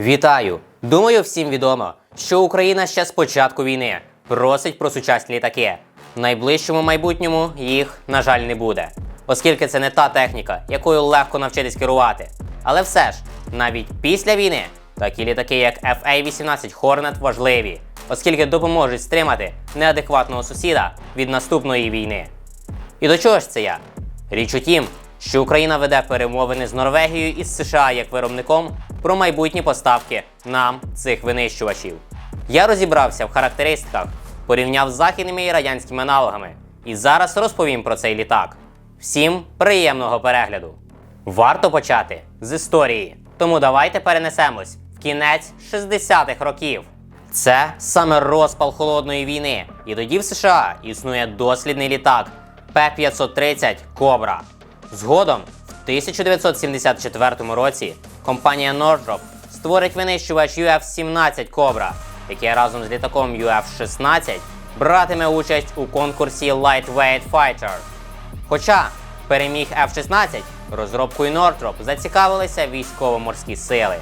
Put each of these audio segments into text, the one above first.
Вітаю! Думаю, всім відомо, що Україна ще з початку війни просить про сучасні літаки. В найближчому майбутньому їх, на жаль, не буде, оскільки це не та техніка, якою легко навчитись керувати. Але все ж, навіть після війни, такі літаки, як FA-18 Hornet, важливі, оскільки допоможуть стримати неадекватного сусіда від наступної війни. І до чого ж це я? Річ у тім, що Україна веде перемовини з Норвегією і з США як виробником про майбутні поставки нам цих винищувачів. Я розібрався в характеристиках, порівняв з західними і радянськими аналогами. І зараз розповім про цей літак. Всім приємного перегляду! Варто почати з історії. Тому давайте перенесемось в кінець 60-х років. Це саме розпал холодної війни. І тоді в США існує дослідний літак П-530 Кобра. Згодом, в 1974 році, компанія Northrop створить винищувач UF-17 Кобра, який разом з літаком UF-16 братиме участь у конкурсі Lightweight Fighter. Хоча переміг F-16, розробкою Northrop зацікавилися військово-морські сили.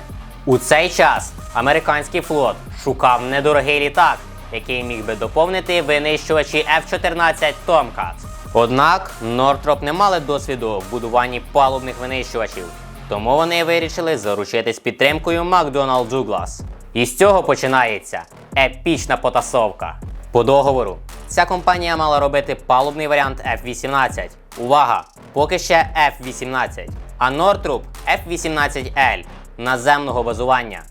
У цей час американський флот шукав недорогий літак, який міг би доповнити винищувачі F-14 Tomcat. Однак Northrop не мали досвіду в будуванні палубних винищувачів, тому вони вирішили заручитись підтримкою McDonnell Douglas. І з цього починається епічна потасовка. По договору, ця компанія мала робити палубний варіант F-18. Увага! Поки ще F-18, а Northrop F-18L наземного базування.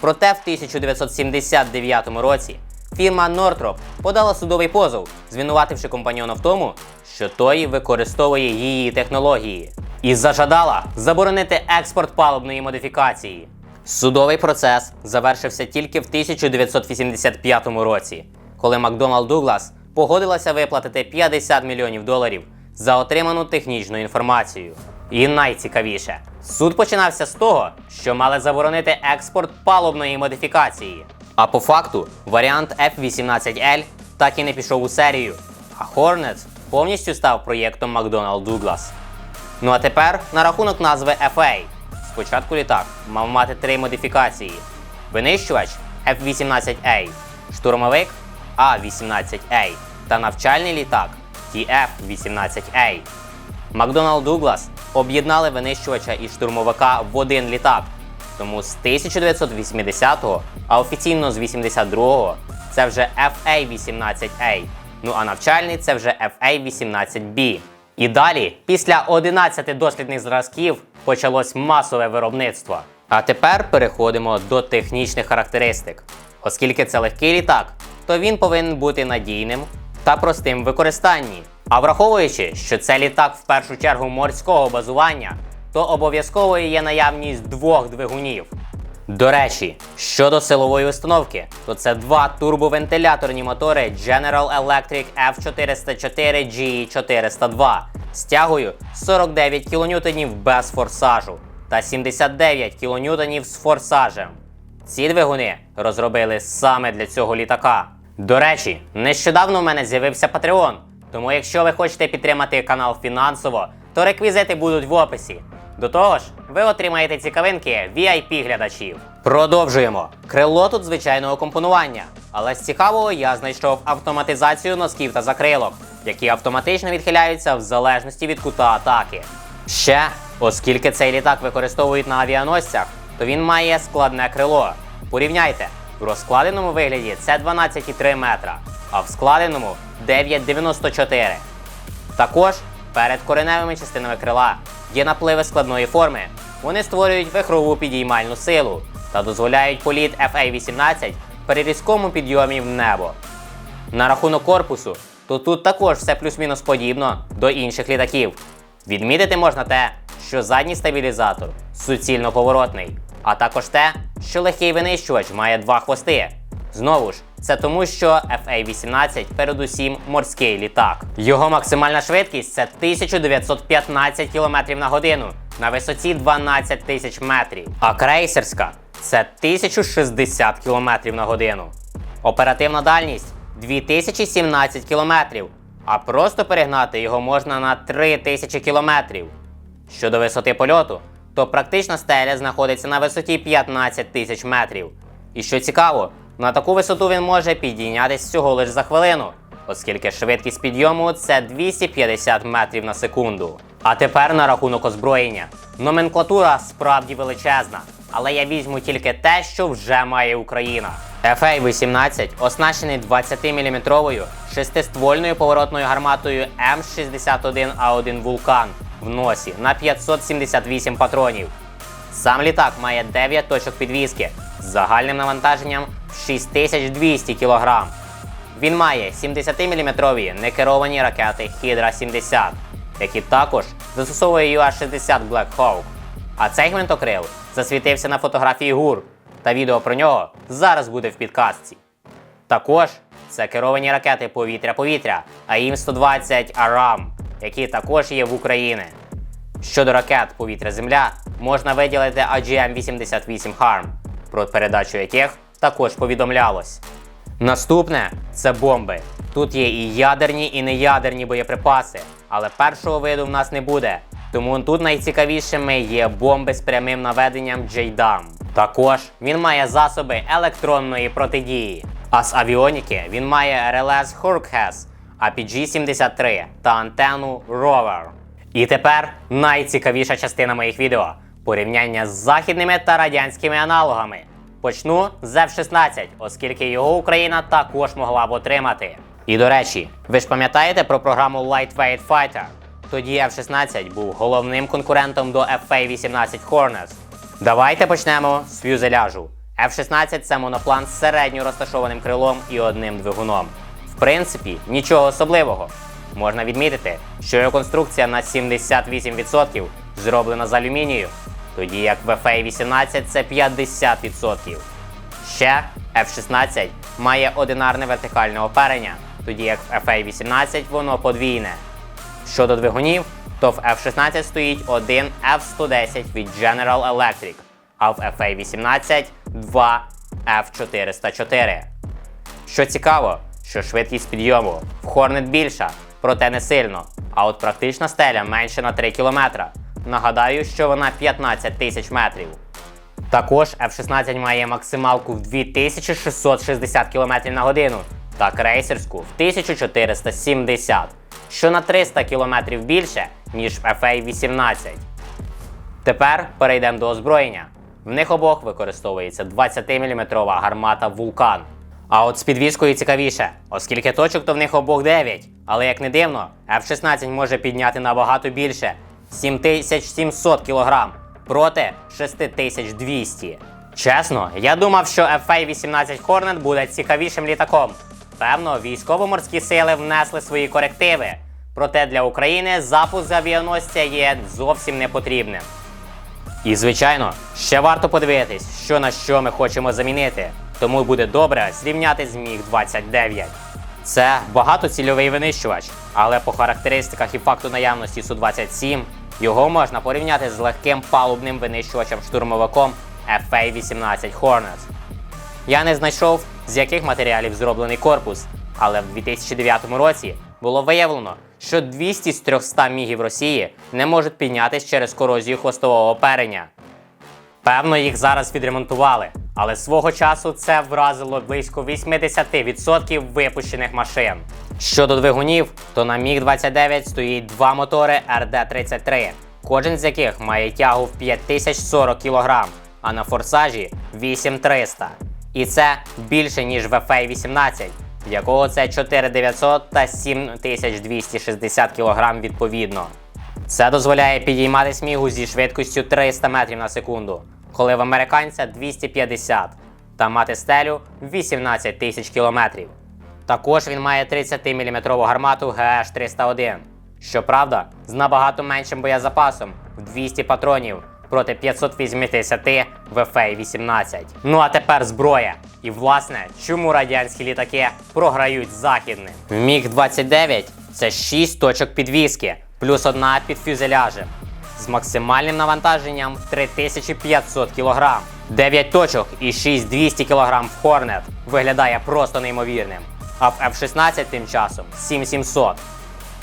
Проте в 1979 році фірма Northrop подала судовий позов, звинувативши компаньона в тому, що той використовує її технології, і зажадала заборонити експорт палубної модифікації. Судовий процес завершився тільки в 1985 році, коли Макдоналд Дуглас погодилася виплатити 50 мільйонів доларів за отриману технічну інформацію. І найцікавіше, суд починався з того, що мали заборонити експорт палубної модифікації. А по факту варіант F-18L так і не пішов у серію, а Hornet повністю став проєктом McDonnell Douglas. Ну а тепер на рахунок назви FA. Спочатку літак мав мати три модифікації: винищувач F-18A, штурмовик А-18A та навчальний літак TF-18A. Макдоналд Дуглас об'єднали винищувача і штурмовика в один літак. Тому з 1980-го, а офіційно з 82-го, це вже FA-18A. Ну а навчальний це вже FA-18B. І далі, після 11 дослідних зразків, почалось масове виробництво. А тепер переходимо до технічних характеристик. Оскільки це легкий літак, то він повинен бути надійним та простим в використанні. А враховуючи, що це літак в першу чергу морського базування, то обов'язковою є наявність двох двигунів. До речі, щодо силової установки, то це два турбовентиляторні мотори General Electric F404 GE402 з тягою 49 кН без форсажу та 79 кН з форсажем. Ці двигуни розробили саме для цього літака. До речі, нещодавно в мене з'явився Patreon, тому якщо ви хочете підтримати канал фінансово, то реквізити будуть в описі. До того ж, ви отримаєте цікавинки VIP глядачів. Продовжуємо. Крило тут звичайного компонування. Але з цікавого я знайшов автоматизацію носків та закрилок, які автоматично відхиляються в залежності від кута атаки. Ще, оскільки цей літак використовують на авіаносцях, то він має складне крило. Порівняйте, в розкладеному вигляді це 12,3 метра, а в складеному 9,94. Також перед кореневими частинами крила є напливи складної форми. Вони створюють вихрову підіймальну силу та дозволяють політ FA-18 при різкому підйомі в небо. На рахунок корпусу, то тут також все плюс-мінус подібно до інших літаків. Відмітити можна те, що задній стабілізатор суцільно поворотний, а також те, що легкий винищувач має два хвости. Знову ж, це тому, що FA-18 передусім морський літак. Його максимальна швидкість це 1915 км на годину на висоті 12 тисяч метрів. А крейсерська це 1060 км на годину. Оперативна дальність 2017 км, а просто перегнати його можна на 3000 км. Щодо висоти польоту, то практично стеля знаходиться на висоті 15 тисяч метрів. І що цікаво, на таку висоту він може підійнятися всього лише за хвилину, оскільки швидкість підйому це 250 метрів на секунду. А тепер на рахунок озброєння. Номенклатура справді величезна, але я візьму тільки те, що вже має Україна. FA-18 оснащений 20-мм шестиствольною поворотною гарматою М61А1 Вулкан в носі на 578 патронів. Сам літак має 9 точок підвіски з загальним навантаженням 6200 кг. Він має 70-мм некеровані ракети Hydra 70, які також застосовує UA-60 Black Hawk. А цей гвинтокрил засвітився на фотографії ГУР, та відео про нього зараз буде в підказці. Також це керовані ракети повітря-повітря АІМ-120 АРАМ, які також є в Україні. Щодо ракет повітря-земля, можна виділити AGM-88 HARM, про передачу яких також повідомлялось. Наступне це бомби. Тут є і ядерні, і неядерні боєприпаси, але першого виду в нас не буде. Тому тут найцікавішими є бомби з прямим наведенням JDAM. Також він має засоби електронної протидії. А з авіоніки він має релес Hurkhes, RPG-73 та антенну Rover. І тепер найцікавіша частина моїх відео порівняння з західними та радянськими аналогами. Почну з F-16, оскільки його Україна також могла б отримати. І до речі, ви ж пам'ятаєте про програму Lightweight Fighter? Тоді F-16 був головним конкурентом до FA-18 Hornets. Давайте почнемо з фюзеляжу. F-16 це моноплан з середньо розташованим крилом і одним двигуном. В принципі, нічого особливого. Можна відмітити, що його конструкція на 78% зроблена з алюмінію, тоді як в FA-18 це 50%. Ще F-16 має одинарне вертикальне оперення, тоді як в FA-18 воно подвійне. Щодо двигунів, то в F-16 стоїть один F-110 від General Electric, а в FA-18 два F-404. Що цікаво, що швидкість підйому в Hornet більша, проте не сильно. А от практична стеля менше на 3 км. Нагадаю, що вона 15 тисяч метрів. Також F-16 має максималку в 2660 км на годину та крейсерську в 1470, що на 300 км більше, ніж в FA-18. Тепер перейдемо до озброєння. В них обох використовується 20-мм гармата Вулкан. А от з підвіскою цікавіше, оскільки точок то в них обох 9. Але як не дивно, F-16 може підняти набагато більше 7700 кг проти 6200. Чесно, я думав, що FA-18 Hornet буде цікавішим літаком. Певно, військово-морські сили внесли свої корективи. Проте для України запуск авіаносця є зовсім не потрібним. І, звичайно, ще варто подивитись, що на що ми хочемо замінити. Тому буде добре зрівняти з Міг-29. Це багатоцільовий винищувач, але по характеристиках і факту наявності Су-27 його можна порівняти з легким палубним винищувачем-штурмовиком FA-18 Hornets. Я не знайшов, з яких матеріалів зроблений корпус, але в 2009 році було виявлено, що 200 з 300 мігів Росії не можуть піднятися через корозію хвостового оперення. Певно, їх зараз відремонтували, але свого часу це вразило близько 80% випущених машин. Щодо двигунів, то на Міг-29 стоїть два мотори РД-33, кожен з яких має тягу в 5040 кг, а на форсажі 8300. І це більше, ніж в FA-18, в якого це 4900 та 7260 кг відповідно. Це дозволяє підіймати смігу зі швидкістю 300 метрів на секунду, коли в американця 250, та мати стелю 18 тисяч кілометрів. Також він має 30-мм гармату ГЕШ-301. Щоправда, з набагато меншим боєзапасом в 200 патронів проти 580 в FA-18. Ну а тепер зброя. І власне, чому радянські літаки програють західним? Міг-29 це 6 точок підвіски, плюс одна під фюзеляжем. З максимальним навантаженням 3500 кг. 9 точок і 6200 кг в Hornet виглядає просто неймовірним. А в F-16 тим часом 7700.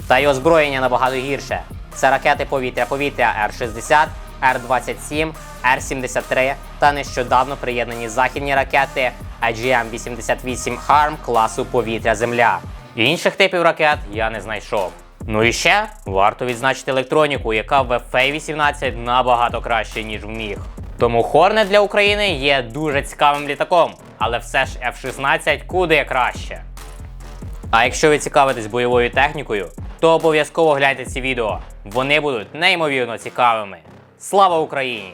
Та й озброєння набагато гірше. Це ракети повітря-повітря Р-60 Р-27, Р-73 та нещодавно приєднані західні ракети AGM-88 HARM класу повітря-земля. Інших типів ракет я не знайшов. Ну і ще варто відзначити електроніку, яка в FA-18 набагато краще, ніж в міг. Тому Hornet для України є дуже цікавим літаком, але все ж F-16 куди краще. А якщо ви цікавитесь бойовою технікою, то обов'язково гляньте ці відео. Вони будуть неймовірно цікавими. Слава Україні!